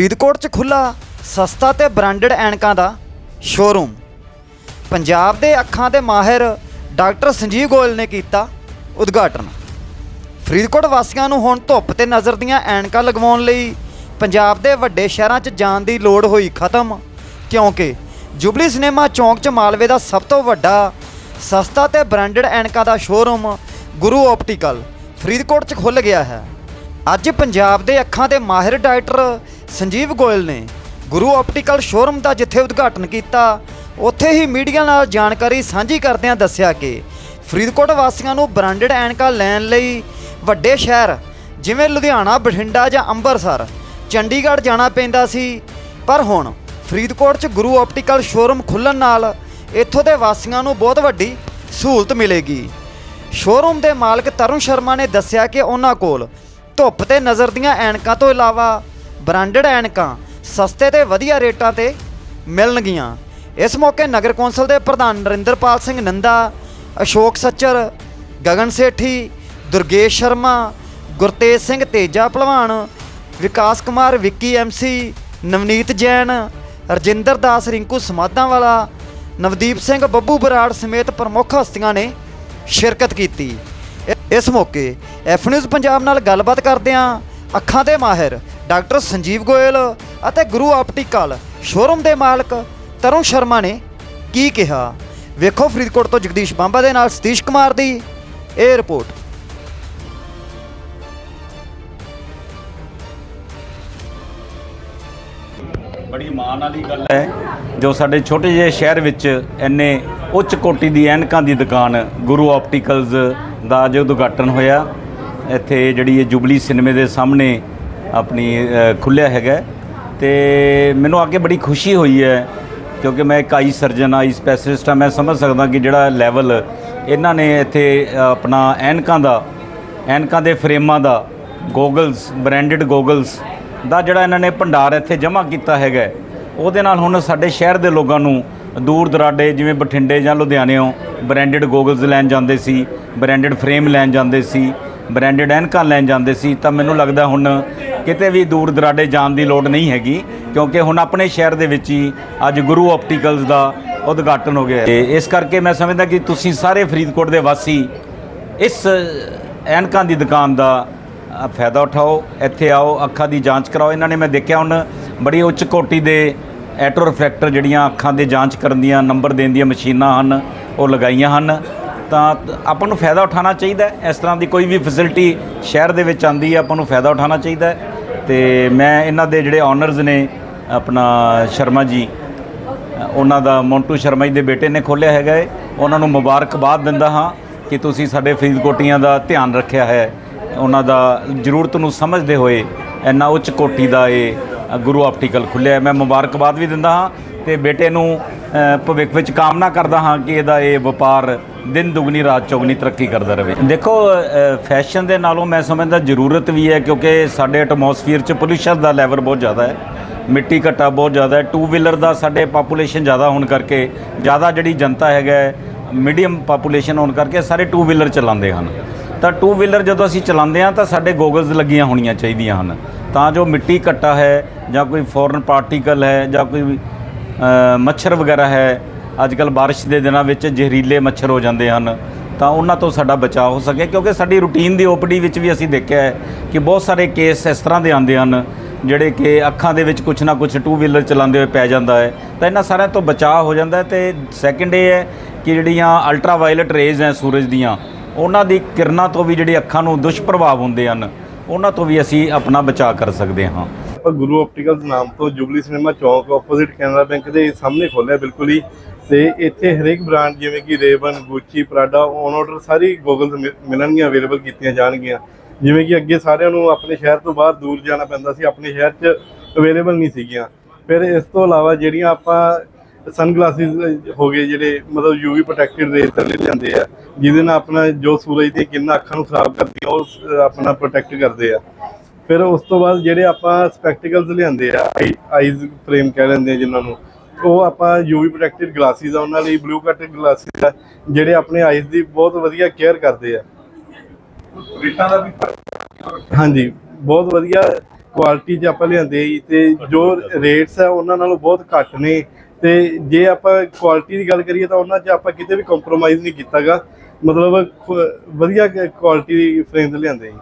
ਫਰੀਦਕੋਟ 'ਚ ਖੁੱਲਾ, ਸਸਤਾ ਤੇ ਬ੍ਰਾਂਡਡ ਐਨਕਾਂ ਦਾ ਸ਼ੋਰੂਮ ਪੰਜਾਬ ਦੇ ਅੱਖਾਂ ਦੇ ਮਾਹਿਰ ਡਾਕਟਰ ਸੰਜੀਵ ਗੋਇਲ ਨੇ ਕੀਤਾ ਉਦਘਾਟਨ। ਫਰੀਦਕੋਟ ਵਾਸੀਆਂ ਨੂੰ ਹੁਣ ਧੁੱਪ ਤੇ ਨਜ਼ਰ ਦੀਆਂ ਐਨਕਾਂ ਲਗਵਾਉਣ ਲਈ ਪੰਜਾਬ ਦੇ ਵੱਡੇ ਸ਼ਹਿਰਾਂ 'ਚ ਜਾਣ ਦੀ ਲੋੜ ਹੋਈ ਖਤਮ, ਕਿਉਂਕਿ ਜੁਬਲੀ ਸਿਨੇਮਾ ਚੌਂਕ 'ਚ ਮਾਲਵੇ ਦਾ ਸਭ ਤੋਂ ਵੱਡਾ, ਸਸਤਾ ਤੇ ਬ੍ਰਾਂਡਡ ਐਨਕਾਂ ਦਾ ਸ਼ੋਰੂਮ ਗੁਰੂ ਆਪਟੀਕਲ ਫਰੀਦਕੋਟ 'ਚ ਖੁੱਲ ਗਿਆ ਹੈ। ਅੱਜ ਪੰਜਾਬ ਦੇ ਅੱਖਾਂ ਦੇ ਮਾਹਿਰ ਡਾਕਟਰ ਸੰਜੀਵ ਗੋਇਲ ਨੇ ਗੁਰੂ ਆਪਟੀਕਲ ਸ਼ੋਰੂਮ ਦਾ ਜਿੱਥੇ ਉਦਘਾਟਨ ਕੀਤਾ, ਉੱਥੇ ਹੀ ਮੀਡੀਆ ਨਾਲ ਜਾਣਕਾਰੀ ਸਾਂਝੀ ਕਰਦਿਆਂ ਦੱਸਿਆ ਕਿ ਫਰੀਦਕੋਟ ਵਾਸੀਆਂ ਨੂੰ ਬ੍ਰਾਂਡਡ ਐਨਕਾਂ ਲੈਣ ਲਈ ਵੱਡੇ ਸ਼ਹਿਰ, ਜਿਵੇਂ ਲੁਧਿਆਣਾ, ਬਠਿੰਡਾ ਜਾਂ ਅੰਮ੍ਰਿਤਸਰ, ਚੰਡੀਗੜ੍ਹ ਜਾਣਾ ਪੈਂਦਾ ਸੀ। ਪਰ ਹੁਣ ਫਰੀਦਕੋਟ 'ਚ ਗੁਰੂ ਆਪਟੀਕਲ ਸ਼ੋਰੂਮ ਖੁੱਲਣ ਨਾਲ ਇੱਥੋਂ ਦੇ ਵਾਸੀਆਂ ਨੂੰ ਬਹੁਤ ਵੱਡੀ ਸਹੂਲਤ ਮਿਲੇਗੀ। ਸ਼ੋਰੂਮ ਦੇ ਮਾਲਕ ਤਰੁਣ ਸ਼ਰਮਾ ਨੇ ਦੱਸਿਆ ਕਿ ਉਹਨਾਂ ਕੋਲ ਧੁੱਪ ਤੇ ਨਜ਼ਰ ਦੀਆਂ ਐਨਕਾਂ ਤੋਂ ਇਲਾਵਾ ਬ੍ਰਾਂਡਡ ਐਨਕਾਂ ਸਸਤੇ ਤੇ ਵਧੀਆ ਰੇਟਾਂ ਤੇ ਮਿਲਣਗੀਆਂ। ਇਸ ਮੌਕੇ ਨਗਰ ਕੌਂਸਲ ਦੇ ਪ੍ਰਧਾਨ ਨਰਿੰਦਰਪਾਲ ਸਿੰਘ ਨੰਦਾ, ਅਸ਼ੋਕ ਸੱਚਰ, ਗਗਨ ਸੇਠੀ, ਦੁਰਗੇਸ਼ ਸ਼ਰਮਾ, ਗੁਰਤੇਜ ਸਿੰਘ ਤੇਜਾ ਭਲਵਾਨ, ਵਿਕਾਸ ਕੁਮਾਰ, ਵਿੱਕੀ ਐਮਸੀ ਨਵਨੀਤ ਜੈਨ, ਰਜਿੰਦਰ ਦਾਸ, ਰਿੰਕੂ ਸਮਾਧਾਂ ਵਾਲਾ ਨਵਦੀਪ ਸਿੰਘ, ਬੱਬੂ ਬਰਾੜ ਸਮੇਤ ਪ੍ਰਮੁੱਖ ਹਸਤੀਆਂ ਨੇ ਸ਼ਿਰਕਤ ਕੀਤੀ। ਇ- ਇਸ ਮੌਕੇ ਐਫ ਨਿਊਜ਼ ਪੰਜਾਬ ਨਾਲ ਗੱਲਬਾਤ ਕਰਦਿਆਂ ਅੱਖਾਂ ਦੇ ਮਾਹਿਰ ਡਾਕਟਰ ਸੰਜੀਵ ਗੋਇਲ ਅਤੇ ਗੁਰੂ ਆਪਟੀਕਲ ਸ਼ੋਰੂਮ ਦੇ ਮਾਲਕ ਤਰੁਣ ਸ਼ਰਮਾ ਨੇ ਕੀ ਕਿਹਾ? ਵੇਖੋ ਫਰੀਦਕੋਟ ਤੋਂ ਜਗਦੀਸ਼ ਬਾਂਬਾ ਦੇ ਨਾਲ ਸਤੀਸ਼ ਕੁਮਾਰ ਦੀ ਇਹ ਰਿਪੋਰਟ। ਬੜੀ ਮਾਣ ਵਾਲੀ ਗੱਲ ਹੈ ਜੋ ਸਾਡੇ ਛੋਟੇ ਜਿਹੇ ਸ਼ਹਿਰ ਵਿੱਚ ਇੰਨੇ ਉੱਚ ਕੋਟੀ ਦੀ ਐਨਕਾਂ ਦੀ ਦੁਕਾਨ ਗੁਰੂ ਆਪਟੀਕਲਸ ਦਾ ਜੋ ਉਦਘਾਟਨ ਹੋਇਆ। ਇੱਥੇ ਜਿਹੜੀ ਇਹ ਜੁਬਲੀ ਸਿਨੇਮੇ ਦੇ ਸਾਹਮਣੇ ਆਪਣੀ ਖੁੱਲਿਆ ਹੈਗਾ। ਤੇ ਮੈਨੂੰ ਅੱਗੇ ਬੜੀ ਖੁਸ਼ੀ ਹੋਈ ਹੈ, ਕਿਉਂਕਿ ਮੈਂ ਇੱਕ ਆਈ ਸਰਜਨ, ਆਈ ਸਪੈਸ਼ਲਿਸਟ ਹਾਂ। ਮੈਂ ਸਮਝ ਸਕਦਾ ਕਿ ਜਿਹੜਾ ਲੈਵਲ ਇਹਨਾਂ ਨੇ ਇੱਥੇ ਆਪਣਾ ਐਨਕਾਂ ਦਾ, ਐਨਕਾਂ ਦੇ ਫਰੇਮਾਂ ਦਾ, ਗੋਗਲਸ, ਬ੍ਰਾਂਡਡ ਗੋਗਲਸ ਦਾ ਜਿਹੜਾ ਇਹਨਾਂ ਨੇ ਭੰਡਾਰ ਇੱਥੇ ਜਮ੍ਹਾਂ ਕੀਤਾ ਹੈਗਾ। ਉਹਦੇ ਨਾਲ ਹੁਣ ਸਾਡੇ ਸ਼ਹਿਰ ਦੇ ਲੋਕਾਂ ਨੂੰ ਦੂਰ ਦਰਾਡੇ, ਜਿਵੇਂ ਬਠਿੰਡੇ ਜਾਂ ਲੁਧਿਆਣਿਓਂ ਬ੍ਰਾਂਡਡ ਗੋਗਲਸ ਲੈਣ ਜਾਂਦੇ ਸੀ, ਬ੍ਰਾਂਡਡ ਫਰੇਮ ਲੈਣ ਜਾਂਦੇ ਸੀ, ਬ੍ਰਾਂਡਡ ਐਨਕਾਂ ਲੈਣ ਜਾਂਦੇ ਸੀ, ਤਾਂ ਮੈਨੂੰ ਲੱਗਦਾ ਹੁਣ ਕਿਤੇ ਵੀ ਦੂਰ ਦਰਾਡੇ ਜਾਣ ਦੀ ਲੋੜ ਨਹੀਂ ਹੈਗੀ, ਕਿਉਂਕਿ ਹੁਣ ਆਪਣੇ ਸ਼ਹਿਰ ਦੇ ਵਿੱਚ ਹੀ ਅੱਜ ਗੁਰੂ ਆਪਟੀਕਲਸ ਦਾ ਉਦਘਾਟਨ ਹੋ ਗਿਆ ਹੈ। ਤੇ ਇਸ ਕਰਕੇ ਮੈਂ ਸਮਝਦਾ ਕਿ ਤੁਸੀਂ ਸਾਰੇ ਫਰੀਦਕੋਟ ਦੇ ਵਾਸੀ ਇਸ ਐਨਕਾਂ ਦੀ ਦੁਕਾਨ ਦਾ ਫਾਇਦਾ ਉਠਾਓ, ਇੱਥੇ ਆਓ, ਅੱਖਾਂ ਦੀ ਜਾਂਚ ਕਰਾਓ। ਇਹਨਾਂ ਨੇ ਮੈਂ ਦੇਖਿਆ ਹੁਣ ਬੜੀ ਉੱਚ ਕੋਟੀ ਦੇ ਐਟੋ ਰਿਫਰੈਕਟਰ ਜਿਹੜੀਆਂ ਅੱਖਾਂ ਦੇ ਜਾਂਚ ਕਰਨ ਦੀਆਂ, ਨੰਬਰ ਦੇਣ ਦੀਆਂ ਮਸ਼ੀਨਾਂ ਹਨ, ਉਹ ਲਗਾਈਆਂ ਹਨ। ਤਾਂ ਆਪਾਂ ਨੂੰ ਫਾਇਦਾ ਉਠਾਉਣਾ ਚਾਹੀਦਾ ਇਸ ਤਰ੍ਹਾਂ ਦੀ ਕੋਈ ਵੀ ਫੈਸਿਲਿਟੀ ਸ਼ਹਿਰ ਦੇ ਵਿੱਚ ਆਂਦੀ ਹੈ, ਆਪਾਂ ਨੂੰ ਫਾਇਦਾ ਉਠਾਉਣਾ ਚਾਹੀਦਾ ਤੇ ਮੈਂ ਇਹਨਾਂ ਦੇ ਜਿਹੜੇ ਓਨਰਸ ਨੇ, ਆਪਣਾ ਸ਼ਰਮਾ ਜੀ, ਉਹਨਾਂ ਦਾ ਮੌਂਟੂ ਸ਼ਰਮਾ ਜੀ ਦੇ ਬੇਟੇ ਨੇ ਖੋਲ੍ਹਿਆ ਹੈਗਾ ਹੈ ਉਹਨਾਂ ਨੂੰ ਮੁਬਾਰਕਬਾਦ ਦਿੰਦਾ ਹਾਂ ਕਿ ਤੁਸੀਂ ਸਾਡੇ ਫਰੀਦਕੋਟੀਆਂ ਦਾ ਧਿਆਨ ਰੱਖਿਆ ਹੈ। ਉਹਨਾਂ ਦਾ ਜ਼ਰੂਰਤ ਨੂੰ ਸਮਝਦੇ ਹੋਏ ਇੰਨਾ ਉੱਚ ਕੋਟੀ ਦਾ ਇਹ ਗੁਰੂ ਆਪਟੀਕਲ ਖੁੱਲ੍ਹਿਆ ਮੈਂ ਮੁਬਾਰਕਬਾਦ ਵੀ ਦਿੰਦਾ ਹਾਂ ਤੇ ਬੇਟੇ ਨੂੰ ਭਵਿੱਖ ਵਿੱਚ ਕਾਮਨਾ ਕਰਦਾ ਹਾਂ ਕਿ ਇਹਦਾ ਇਹ ਵਪਾਰ ਦਿਨ ਦੁਗਣੀ, ਰਾਤ ਚੌਗਣੀ ਤਰੱਕੀ ਕਰਦਾ ਰਹੇ। ਦੇਖੋ ਫੈਸ਼ਨ ਦੇ ਨਾਲੋਂ ਮੈਂ ਸਮਝਦਾ ਜ਼ਰੂਰਤ ਵੀ ਹੈ ਕਿਉਂਕਿ ਸਾਡੇ ਐਟਮੋਸਫੀਅਰ 'ਚ ਪੋਲੂਸ਼ਨ ਦਾ ਲੈਵਲ ਬਹੁਤ ਜ਼ਿਆਦਾ ਹੈ। ਮਿੱਟੀ ਘੱਟਾ ਬਹੁਤ ਜ਼ਿਆਦਾ ਹੈ। ਟੂ ਵੀਲਰ ਦਾ ਸਾਡੇ ਪਾਪੂਲੇਸ਼ਨ ਜ਼ਿਆਦਾ ਹੋਣ ਕਰਕੇ, ਜ਼ਿਆਦਾ ਜਿਹੜੀ ਜਨਤਾ ਹੈਗਾ ਮੀਡੀਅਮ ਪਾਪੂਲੇਸ਼ਨ ਹੋਣ ਕਰਕੇ ਸਾਰੇ ਟੂ ਵੀਲਰ ਚਲਾਉਂਦੇ ਹਨ। ਤਾਂ ਟੂ ਵੀਲਰ ਜਦੋਂ ਅਸੀਂ ਚਲਾਉਂਦੇ ਹਾਂ ਤਾਂ ਸਾਡੇ ਗੋਗਲਸ ਲੱਗੀਆਂ ਹੋਣੀਆਂ ਚਾਹੀਦੀਆਂ ਹਨ। ਤਾਂ ਜੋ ਮਿੱਟੀ ਘੱਟਾ ਹੈ ਜਾਂ ਕੋਈ ਫੋਰਨ ਪਾਰਟੀਕਲ ਹੈ ਜਾਂ ਕੋਈ ਮੱਛਰ ਵਗੈਰਾ ਹੈ। ਅੱਜ ਕੱਲ ਬਾਰਿਸ਼ ਦੇ ਦਿਨਾਂ ਵਿੱਚ ਜ਼ਹਿਰੀਲੇ ਮੱਛਰ ਹੋ ਜਾਂਦੇ ਹਨ। ਤਾਂ ਉਹਨਾਂ ਤੋਂ ਸਾਡਾ ਬਚਾਅ ਹੋ ਸਕੇ, ਕਿਉਂਕਿ ਸਾਡੀ ਰੂਟੀਨ ਦੀ ਓਪੀਡੀ ਵਿੱਚ ਵੀ ਅਸੀਂ ਦੇਖਿਆ ਹੈ ਕਿ ਬਹੁਤ ਸਾਰੇ ਕੇਸ ਇਸ ਤਰ੍ਹਾਂ ਦੇ ਆਉਂਦੇ ਹਨ, ਜਿਹੜੇ ਕਿ ਅੱਖਾਂ ਦੇ ਵਿੱਚ ਕੁਛ ਨਾ ਕੁਛ ਟੂ ਵੀਲਰ ਚਲਾਉਂਦੇ ਹੋਏ ਪੈ ਜਾਂਦਾ ਹੈ। ਤਾਂ ਇਹਨਾਂ ਸਾਰਿਆਂ ਤੋਂ ਬਚਾਅ ਹੋ ਜਾਂਦਾ ਹੈ ਤੇ ਸੈਕਿੰਡ ਇਹ ਹੈ ਕਿ ਜਿਹੜੀਆਂ ਅਲਟਰਾ ਵਾਇਲਟ ਰੇਜ਼ ਹੈ ਸੂਰਜ ਦੀਆਂ, ਉਹਨਾਂ ਦੀ ਕਿਰਨਾਂ ਤੋਂ ਵੀ ਜਿਹੜੀ ਅੱਖਾਂ ਨੂੰ ਦੁਸ਼ਪ੍ਰਭਾਵ ਹੁੰਦੇ ਹਨ, ਉਹਨਾਂ ਤੋਂ ਵੀ ਅਸੀਂ ਆਪਣਾ ਬਚਾਅ ਕਰ ਸਕਦੇ ਹਾਂ। ਆਪਾਂ ਗੁਰੂ ਆਪਟੀਕਲਸ ਨਾਮ ਤੋਂ ਜੁਬਲੀ ਸਿਨੇਮਾ ਚੌਂਕ ਆਪੋਜ਼ਿਟ ਕੈਨਰਾ ਬੈਂਕ ਦੇ ਸਾਹਮਣੇ ਖੋਲਿਆ ਬਿਲਕੁਲ ਹੀ। ਤੇ ਇੱਥੇ ਹਰੇਕ ਬ੍ਰਾਂਡ ਜਿਵੇਂ ਕਿ Rayban Gucci, Prada on order sorry goggles ਮਿਲਣਗੀਆਂ ਅਵੇਲੇਬਲ ਕੀਤੀਆਂ ਜਾਣਗੀਆਂ। ਜਿਵੇਂ ਕਿ ਅੱਗੇ ਸਾਰਿਆਂ ਨੂੰ ਆਪਣੇ ਸ਼ਹਿਰ ਤੋਂ ਬਾਹਰ ਦੂਰ ਜਾਣਾ ਪੈਂਦਾ ਸੀ, ਆਪਣੇ ਸ਼ਹਿਰ 'ਚ ਅਵੇਲੇਬਲ ਨਹੀਂ ਸੀਗੀਆਂ। ਫਿਰ ਇਸ ਤੋਂ ਇਲਾਵਾ ਜਿਹੜੀਆਂ ਆਪਾਂ ਸਨਗਲਾਸਿਸ ਹੋ ਗਏ ਜਿਹੜੇ ਮਤਲਬ ਯੂਵੀ ਪ੍ਰੋਟੈਕਟਡ ਰੇਜ਼ ਥੱਲੇ ਜਾਂਦੇ ਆ, ਜਿਹਦੇ ਨਾਲ ਆਪਣਾ ਜੋ ਸੂਰਜ ਦੀ ਕਿੰਨਾ ਅੱਖਾਂ ਨੂੰ ਖਰਾਬ ਕਰਦੀਆਂ, ਉਹ ਆਪਣਾ ਪ੍ਰੋਟੈਕਟ ਕਰਦੇ ਆ। ਫਿਰ ਉਸ ਤੋਂ ਬਾਅਦ ਜਿਹੜੇ ਆਪਾਂ ਸਪੈਕਟੀਕਲਸ ਲਿਆਂਦੇ ਆ ਆਈਜ਼ ਫਰੇਮ ਕਹਿ ਲੈਂਦੇ ਆ ਜਿਨ੍ਹਾਂ ਨੂੰ ਉਹ ਆਪਾਂ ਯੂਵੀ ਪ੍ਰੋਟੈਕਟਡ ਗਲਾਸਿਸ ਆ ਉਹਨਾਂ ਲਈ ਬਲੂ ਕੱਟ ਗਲਾਸਿਸ ਆ ਜਿਹੜੇ ਆਪਣੇ ਆਈਜ਼ ਦੀ ਬਹੁਤ ਵਧੀਆ ਕੇਅਰ ਕਰਦੇ ਆ। ਰੇਟਾਂ ਦਾ ਵੀ ਹਾਂਜੀ ਬਹੁਤ ਵਧੀਆ ਕੁਆਲਿਟੀ 'ਚ ਆਪਾਂ ਲਿਆਂਦੇ ਜੀ ਤੇ ਜੋ ਰੇਟਸ ਆ ਉਹਨਾਂ ਨਾਲੋਂ ਬਹੁਤ ਘੱਟ ਨੇ ਤੇ ਜੇ ਆਪਾਂ ਕੁਆਲਿਟੀ ਦੀ ਗੱਲ ਕਰੀਏ ਤਾਂ ਉਹਨਾਂ 'ਚ ਆਪਾਂ ਕਿਤੇ ਵੀ ਕੰਪਰੋਮਾਈਜ਼ ਨਹੀਂ ਕੀਤਾਗਾ ਮਤਲਬ ਵਧੀਆ ਕੁਆਲਿਟੀ ਦੀ ਫਰੇਮ ਲਿਆਂਦੇ ਜੀ।